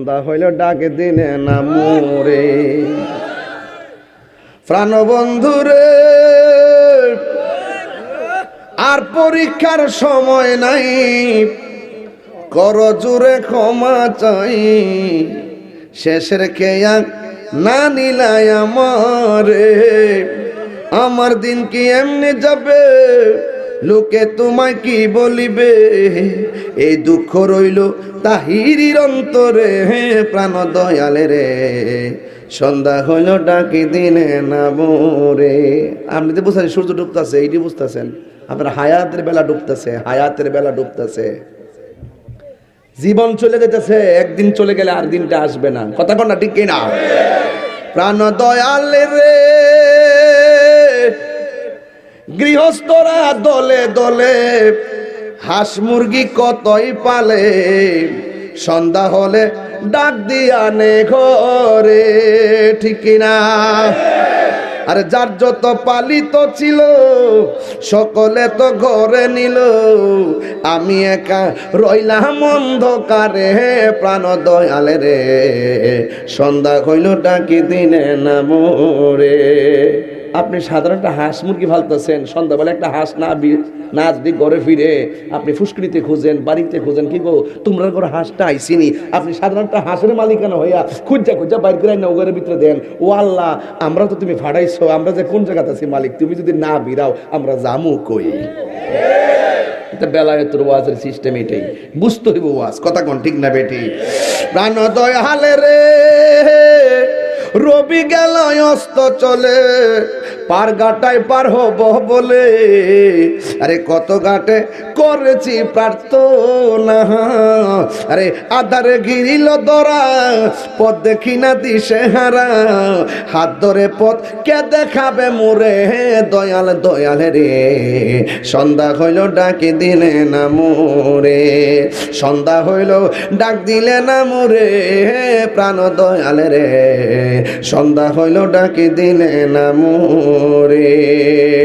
সন্ধ্যা হইল ডাকে দিনে না মোরে। প্রাণ বন্ধুরে আর পরীক্ষার সময় নাই। কর জুড়ে ক্ষমা চাই, শেষের কেয়া না নিলাই আমারে। আমার দিন কি এমনি যাবে? লোকে তোমায় কি বলিবে? এই দুঃখ রইল তাহিরির অন্তরে প্রাণ দয়ালে রে সন্ধ্যা হইল, ডাকি দিনে না আপনি তো বুঝছেন, সূর্য ডুবতেছে এইটি বুঝতেছেন, আপনার হায়াতের বেলা ডুবতেছে, হায়াতের বেলা ডুবতেছে। জীবন চলে যেতেছে, একদিন চলে গেলে আর দিনটা আসবে না। কথা কন না, ঠিক কিনা? প্রাণ দয়াল রে। গৃহস্থরা দলে দলে, হাঁস মুরগি কতই পালে? সন্ধ্যা হলে ডাক দিয়া নে ঘরে, ঠিক কিনা? আরে যার যত পালিত ছিল, সকলে তো ঘরে নিল। আমি একা রইলাম অন্ধকারে, প্রাণ দয়ালে রে। সন্ধ্যা হইল ডাকি দিনে না মোরে। আপনি সাধারণ একটা হাঁস মুরগি ফালতেছেন সন্ধ্যাবেলা একটা হাঁস না নাচ দিয়ে ঘরে ফিরে আপনি ফুসকুড়িতে খুঁজেন, বাড়িতে খুঁজেন, কি গো, তোমরা ঘরে হাঁসটা আইসিনি? আপনি সাধারণ একটা হাঁসের মালিকানা হইয়া খুঁজা খুঁজা বাইর করে না ওগরের ভিতরে দেন। ও আল্লাহ, আমরা তো তুমি ফাড়াইছো, আমরা যে কোন জায়গাতে আছি মালিক? তুমি যদি না বিরাও আমরা জামু কই? এটা বেলায়েতের ওয়াজের সিস্টেম এটাই। বুঝতে হইব ওয়াজ, কথা কোন ঠিক না বেটি প্রাণ দয়ালে রে, রবি গেল অস্ত চলে। পার ঘাটায় পার হব বলে। আরে কত ঘাটে করেছি প্রার্থনা। আরে আধারে গিরিল দরা, পথ দেখি না দিশে হারা হাত ধরে পথ কে দেখাবে মোরে? দয়াল দয়াল রে। সন্ধ্যা হইল, ডাকি দিলে না মোরে। সন্ধ্যা হইল, ডাক দিলে না মোরে। প্রাণ দয়াল রে। সন্ধ্যা হইল, ডাকি দিলে না মোরে। করে।